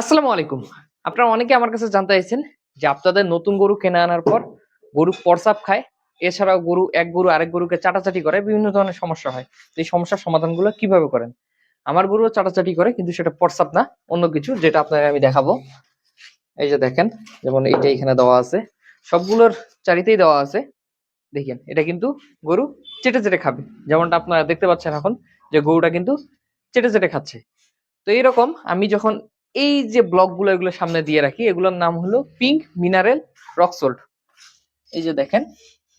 আসসালামু আলাইকুম। আপনারা অনেকে আমার কাছে জানতে চাইছেন যে আপনাদের নতুন গরু কেনা আনার পর গরু পরসাপ খায়, এছাড়াও গরু, এক গরু আরেক গরুকে চাটাচাটি করে, বিভিন্ন ধরনের সমস্যা হয়। তো এই সমস্যার সমাধানগুলো কীভাবে করেন? আমার গরুও চাটাচাটি করে, কিন্তু সেটা পরসাপ না, অন্য কিছু, যেটা আপনাকে আমি দেখাবো। এই যে দেখেন, যেমন এইটা এখানে দেওয়া আছে। সবগুলোর চারিতেই দেওয়া আছে। দেখেন, এটা কিন্তু গরু চেটে চেটে খাবে। যেমনটা আপনারা দেখতে পাচ্ছেন এখন, যে গরুটা কিন্তু চেটে চেটে খাচ্ছে। তো এইরকম আমি যখন এই যে ব্লকগুলো এগুলো সামনে দিয়ে রাখি, এগুলোর নাম হলো পিঙ্ক মিনারেল রক সল্ট। এই যে দেখেন,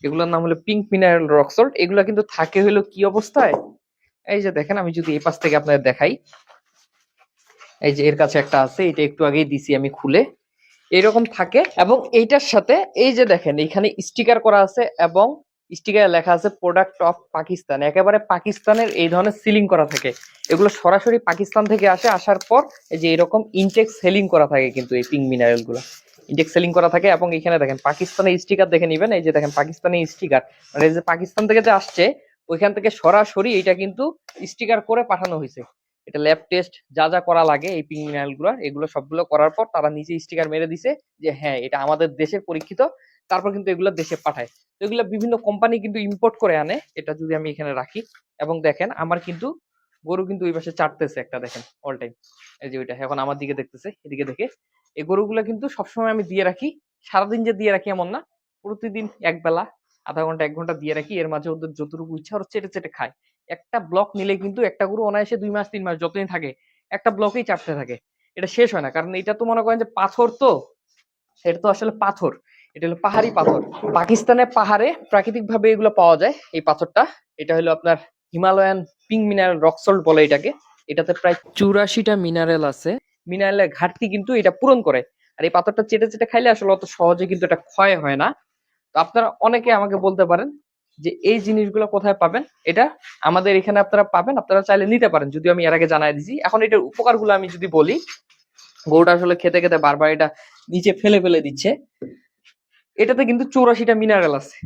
এগুলোর নাম হলো পিঙ্ক মিনারেল রক সল্ট। এগুলো কিন্তু থাকে হলো কি অবস্থায়? এই যে দেখেন, আমি যদি এই পাশ থেকে আপনাদের দেখাই। এই যে এর কাছে একটা আছে, এটা একটু আগেই দিছি আমি খুলে। এরকম থাকে এবং এইটার সাথে এই যে দেখেন, এখানে স্টিকার করা আছে এবং স্টিকারে লেখা আছে প্রোডাক্ট অফ পাকিস্তান একেবারে পাকিস্তানের এই ধরনের সিলিং করা থাকে। এগুলো সরাসরি পাকিস্তান থেকে আসে, আসার পর যে এরকম ইনটেক্স সেলিং করা থাকে কিন্তু এই পিঙ্ক মিনারেলগুলো। ইনটেক্স সেলিং করা থাকে এবং এখানে দেখেন পাকিস্তানের স্টিকার দেখে নিবেন, এই যে দেখেন পাকিস্তানের স্টিকার মানে যে পাকিস্তান থেকে যে আসছে, ওইখান থেকে সরাসরি এটা কিন্তু স্টিকার করে পাঠানো হয়েছে। এটা ল্যাব টেস্ট যা যা করা লাগে এই পিঙ্ক মিনারেলগুলো এগুলো সবগুলো করার পর তারা নিচে স্টিকার মেরে দিছে যে হ্যাঁ এটা আমাদের দেশের পরীক্ষিত তারপর কিন্তু এগুলো দেশে পাঠায়। তো এগুলো বিভিন্ন কোম্পানি কিন্তু ইম্পোর্ট করে আনে, এটা যদি আমি এখানে রাখি। এবং দেখেন, আমার কিন্তু গরু কিন্তু ওই পাশে চাটতেছে একটা, দেখেন অল টাইম এই যে ওইটা, এখন আমার দিকে দেখতেছে, এদিকে দেখে। এই গরুগুলো কিন্তু সবসময় আমি দিয়ে রাখি, সারাদিন যে দিয়ে রাখি এমন না, প্রতিদিন এক বেলা, আধা ঘণ্টা, এক ঘণ্টা দিয়ে রাখি। এর মাঝে ওদের যতটুকু ইচ্ছা ওরা চেটে চেটে খায়। একটা ব্লক নিলে কিন্তু একটা গরু অনায়াসে দুই মাস, তিন মাস যতদিন থাকে, একটা ব্লকেই চাটতে থাকে। এটা শেষ হয় না, কারণ এটা তো মনে করেন যে পাথর তো, এটা তো আসলে পাথর। এটা হলো পাহাড়ি পাথর। পাকিস্তানের পাহাড়ে প্রাকৃতিক ভাবে এগুলো পাওয়া যায়, এই পাথরটা। এটা হলো আপনার হিমালয়ান পিঙ্ক মিনারেল রকসল্ট বলে এটাকে। এটাতে প্রায় চুরাশিটা মিনারেল আছে। মিনারেলের ঘাটতি কিন্তু এটা পূরণ করে। আর এই পাথরটা চেটে চেটে খাইলে আসলে অত সহজে কিন্তু এটা ক্ষয় হয় না। তো আপনারা অনেকে আমাকে বলতে পারেন যে, এই জিনিসগুলো কোথায় পাবেন? এটা আমাদের এখানে আপনারা পাবেন। আপনারা চাইলে নিতে পারেন। যদি আমি এর আগে জানাই দিছি। এখন এটার উপকারগুলো আমি যদি বলি, গরুটা আসলে খেতে খেতে বারবার এটা নিচে ফেলে ফেলে দিচ্ছে। এটাতে কিন্তু চৌরাশিটা মিনারেল আছে।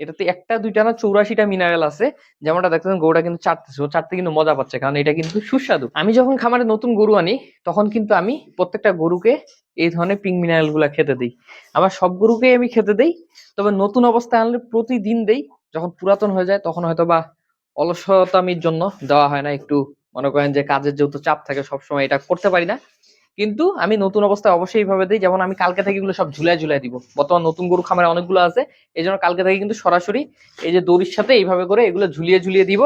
এটাতে একটা, দুইটা না চৌরাশিটা মিনারেল আছে। যেমনটা দেখতেছেন, গরুটা কিন্তু চাটতেছে। ও চাটতে কিন্তু মজা পাচ্ছে, কারণ এটা কিন্তু সুস্বাদু। আমি যখন খামারে নতুন গরু আনি, তখন কিন্তু আমি প্রত্যেকটা গরুকে এই ধরনের পিঙ্ক মিনারেলগুলা খেতে দিই। আবার সব গরুকেই আমি খেতে দেই, তবে নতুন অবস্থায় আনলে প্রতিদিন দেই। যখন পুরাতন হয়ে যায়, তখন হয়তো বা অলসতামির জন্য দেওয়া হয় না। একটু মনে করেন যে কাজের যেহেতু চাপ থাকে, সবসময় এটা করতে পারি না। কিন্তু আমি নতুন অবস্থায় অবশ্যই এইভাবে দিই, যেমন আমি কালকে থেকে এগুলো সব ঝুলাই ঝুলাই দিব। বর্তমান নতুন গরু খামারে অনেকগুলো আছে এই জন্য কালকে থেকে কিন্তু সরাসরি এই যে দড়ির সাথে এইভাবে করে এগুলো ঝুলিয়ে ঝুলিয়ে দিব,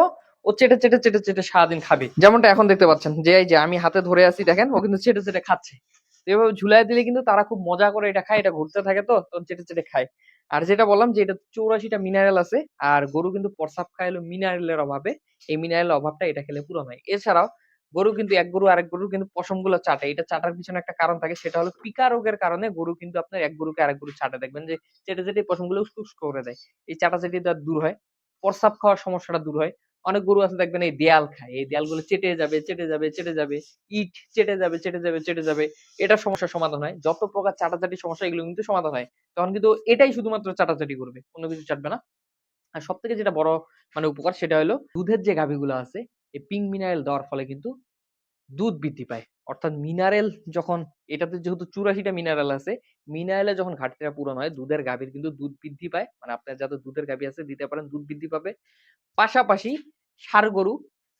ও চেটে চেটে চেটে চেটে সারাদিন খাবে। যেমনটা এখন দেখতে পাচ্ছেন, যে এই যে আমি হাতে ধরে আছি দেখেন, ও কিন্তু চেটে চেটে খাচ্ছে। এভাবে ঝুলাই দিলে কিন্তু তারা খুব মজা করে এটা খায়, এটা ঘুরতে থাকে তো তখন চেটে চেটে খায়। আর যেটা বললাম যে এটা চৌরাশিটা মিনারেল আছে, আর গরু কিন্তু প্রসাব খায় হলো মিনারেলের অভাবে, এই মিনারেলের অভাবটা এটা খেলে পূরণ হয়। এছাড়াও গরু কিন্তু এক গরু আরেক গরুর কিন্তু পশমগুলো চাটে। এটা চাটার পিছনে একটা কারণ থাকে, সেটা হলো পিকা রোগের কারণে গরু কিন্তু আপনার এক গরুকে আরেক গরু চাটে। দেখবেন যে চেটে চেটে পশমগুলো উস্কুস করে দেয়। এই চাটাচাটি দ্বারা দূর হয় প্রসাব খাওয়ার সমস্যাটা দূর হয়। অনেক গরু আছে দেখবেন এই দেয়াল খায়, এই দেয়ালগুলো চেটে যাবে চেটে যাবে চেটে যাবে, ইট চেটে যাবে চেটে যাবে চেটে যাবে। এটা সমস্যার সমাধান হয়। যত প্রকার চাটাচাটি সমস্যা, এগুলো কিন্তু সমাধান হয়। তখন কিন্তু এটাই শুধুমাত্র চাটাচাটি করবে অন্য কিছু চাটবে না। আর সব থেকে যেটা বড় মানে উপকার, সেটা হলো দুধের যে গাভীগুলো আছে এই পিঙ্ক মিনারেল দেওয়ার ফলে কিন্তু দুধ বৃদ্ধি পায়। অর্থাৎ মিনারেল যখন, এটাতে যেহেতু চুরাশিটা মিনারেল আছে মিনারেলে যখন ঘাটতিটা পূরণ হয়, দুধের গাভীর কিন্তু দুধ বৃদ্ধি পায়। মানে আপনার যাতে দুধের গাভী আছে, দিতে পারেন, দুধ বৃদ্ধি পাবে। পাশাপাশি সার গরু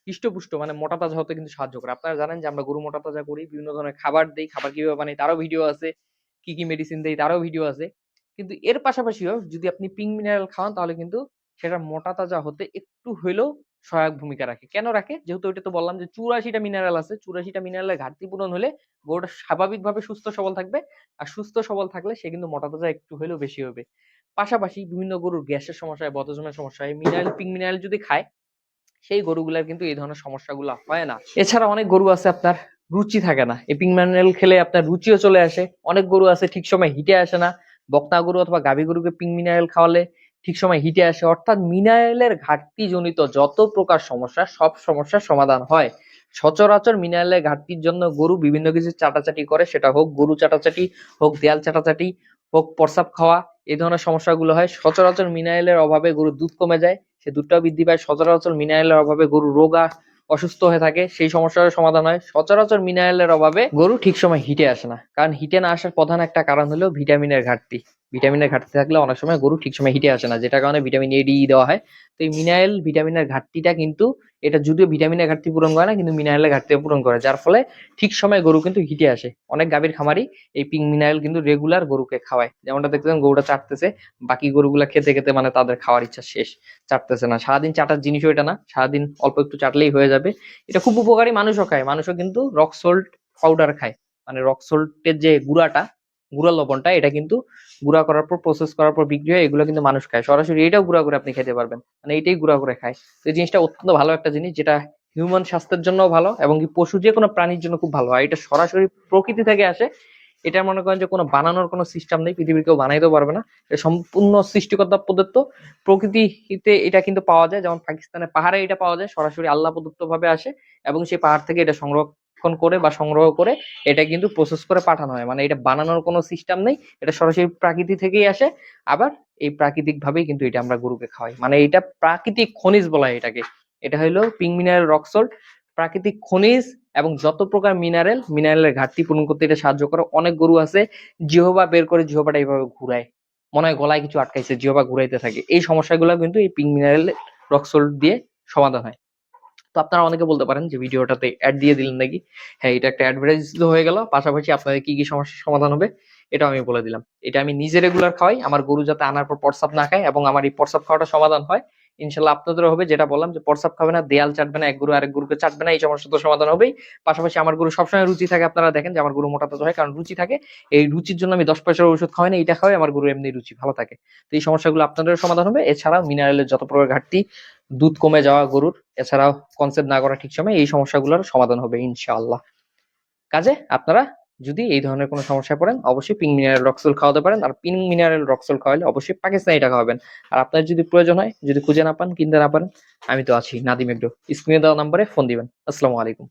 হৃষ্টপুষ্ট মানে মোটা তাজা হতে কিন্তু সাহায্য করে। আপনারা জানেন যে আমরা গরু মোটা তাজা করি, বিভিন্ন ধরনের খাবার দিই, খাবার কীভাবে বানাই তারও ভিডিও আছে, কি কি মেডিসিন দেই তারও ভিডিও আছে। কিন্তু এর পাশাপাশিও যদি আপনি পিঙ্ক মিনারেল খাওয়ান, তাহলে কিন্তু সেটা মোটা তাজা হতে একটু হইলেও সহায়ক ভূমিকা রাখে। কেন রাখে? যেহেতু ওইটা তো বললাম যে চুরাশিটা মিনারেল আছে, চুরাশিটা মিনারেলের ঘাটতি পূরণ হলে গরুটা স্বাভাবিকভাবে সুস্থ সবল থাকবে আর সুস্থ সবল থাকলে সে কিন্তু মোটা তাজা একটু হলেও বেশি হবে। পাশাপাশি বিভিন্ন গরুর গ্যাসের সমস্যা হয়, বদহজমের সমস্যা হয় মিনারেল পিঙ্ক মিনারেল যদি খায়, সেই গরুগুলার কিন্তু এই ধরনের সমস্যাগুলো হয় না। এছাড়া অনেক গরু আছে আপনার রুচি থাকে না। এই পিঙ্ক মিনারেল খেলে আপনার রুচিও চলে আসে। অনেক গরু আছে ঠিক সময় হিটে আসে না। বকনা গরু অথবা গাভী গরুকে পিঙ্ক মিনারেল খাওয়ালে ঠিক সময় হিটে আসে। অর্থাৎ মিনারেলের ঘাটতি জনিত যত প্রকার সমস্যা, সব সমস্যার সমাধান হয়। সচরাচর মিনারেলের ঘাটতির জন্য গরু বিভিন্ন কিছু চাটাচাটি করে। সেটা হোক গরু চাটাচাটি, হোক দেয়াল চাটাচাটি, হোক প্রসাব খাওয়া এই ধরনের সমস্যাগুলো হয়। সচরাচর মিনারেলের অভাবে গরুর দুধ কমে যায়, সে দুধটাও বৃদ্ধি পায়। সচরাচর মিনারেলের অভাবে গরু রোগা অসুস্থ হয়ে থাকে, সেই সমস্যার সমাধান হয়। সচরাচর মিনারেলের অভাবে গরু ঠিক সময় হিটে আসে না। কারণ হিটে না আসার প্রধান একটা কারণ হলো ভিটামিনের ঘাটতি। ভিটামিনের ঘাটতি থাকলে অনেক সময় গরু ঠিক সময় হিটে আসে না যেটা কারণে ভিটামিন এ ডি দেওয়া হয়। তো এই মিনারেল ভিটামিনের ঘাটতিটা কিন্তু, এটা যদিও ভিটামিনের ঘাটতি পূরণ করে না, কিন্তু মিনারেলের ঘাটতি পূরণ করে, যার ফলে ঠিক সময় গরু কিন্তু হিটে আসে। অনেক গাভীর খামারি এই পিঙ্ক মিনারেল কিন্তু রেগুলার গরুকে খাওয়ায়। যেমনটা দেখতেছেন গরুটা চাটতেছে, বাকি গরুগুলা খেতে খেতে মানে তাদের খাওয়ার ইচ্ছা শেষ, চাটতেছে না। সারাদিন চাটার জিনিসও এটা না, সারাদিন অল্প একটু চাটলেই হয়ে যাবে। এটা খুব উপকারী মানুষও খায়, মানুষও কিন্তু রক সল্ট পাউডার খায়। মানে রক সল্টের যে গুঁড়াটা গুঁড়া লবণটা, এটা কিন্তু গুঁড়া করার পর প্রসেস করার পর বিক্রি হয়, এগুলো কিন্তু মানুষ খায়। সরাসরি এটাও গুঁড়া করে আপনি খেতে পারবেন। মানে এটাই গুঁড়া করে খায়। তো এই জিনিসটা অত্যন্ত ভালো একটা জিনিস, যেটা হিউম্যান স্বাস্থ্যের জন্য ভালো এবং কি পশু যে কোনো প্রাণীর জন্য খুব ভালো। হয় এটা সরাসরি প্রকৃতি থেকে আসে। এটা মনে করেন যে কোনো বানানোর কোনো সিস্টেম নেই, পৃথিবীর কেউ বানাইতেও পারবে না। এটা সম্পূর্ণ সৃষ্টিকর্তা প্রদত্ত। প্রকৃতিতে এটা কিন্তু পাওয়া যায়। যেমন পাকিস্তানের পাহাড়ে এটা পাওয়া যায়, সরাসরি আল্লাহ প্রদত্ত ভাবে আসে এবং সেই পাহাড় থেকে এটা সংরক্ষণ করে বা সংগ্রহ করে এটা কিন্তু প্রসেস করে পাঠানো হয়। মানে এটা বানানোর কোনো সিস্টেম নেই, এটা সরাসরি প্রাকৃতি থেকেই আসে। আবার এই প্রাকৃতিক ভাবেই কিন্তু এটা আমরা গরুকে খাওয়াই। মানে এটা প্রাকৃতিক খনিজ বলা হয় এটাকে। এটা হলো পিঙ্ক মিনারেল রক সল্ট প্রাকৃতিক খনিজ এবং যত প্রকার মিনারেল মিনারেলের ঘাটতি পূরণ করতে এটা সাহায্য করে। অনেক গরু আছে, জিহবা বের করে জিহবাটা এইভাবে ঘুরায়। মনে হয় গলায় কিছু আটকাইছে, জিহবা ঘুরাইতে থাকে। এই সমস্যাগুলো কিন্তু এই পিঙ্ক মিনারেল রক সল্ট দিয়ে সমাধান হয়। তো আপনারা অনেকে বলতে পারেন যে ভিডিওটাতে অ্যাড দিয়ে দিলেন নাকি? হ্যাঁ এটা একটা অ্যাডভার্টাইজ হয়ে গেল। পাশাপাশি আপনাদের কি কি সমস্যার সমাধান হবে এটা আমি বলে দিলাম। এটা আমি নিজে রেগুলার খাওয়াই, আমার গরু যাতে আনার পর প্রস্রাব না খায় এবং আমার এই প্রস্রাব খাওয়াটা সমাধান হয়। ইনশাল্লাহ আপনাদেরও হবে, যেটা বললাম যে প্রস্রাব খাবে না, দেয়াল চাটবে না, এক গরু আরেক গরুকে চাটবে না, এই সমস্যা তো সমাধান হবেই। পাশাপাশি আমার গরু সবসময় রুচি থাকে, আপনারা দেখেন যে আমার গরু মোটা তাজা হয়, কারণ রুচি থাকে। এই রুচির জন্য আমি দশ পয়সার ওষুধ খাওয়াই না এটা খাওয়াই, আমার গরু এমনি রুচি, ভালো থাকে। তো এই সমস্যাগুলো আপনাদেরও সমাধান হবে। এছাড়াও মিনারেলের যত প্রকার ঘাটতি, দুধ কমে যাওয়া গরুর, এছাড়াও কনসেপ্ট না করা ঠিক সময়, এই সমস্যাগুলোর সমাধান হবে ইনশাআল্লাহ। কাজে আপনারা যদি এই ধরনের কোনো সমস্যায় পড়েন, অবশ্যই পিং মিনারেল রক্সল খাওয়াতে পারেন। আর পিং মিনারেল রক্সল খাওয়ালে অবশ্যই পাকিস্তানিটা খাওয়াবেন। আর আপনার যদি প্রয়োজন হয়, যদি খুঁজে না পান, কিনতে না পারেন, আমি তো আছি, নাদিম একটু স্ক্রিনে দেওয়া নাম্বারে ফোন দিবেন। আসসালামু আলাইকুম।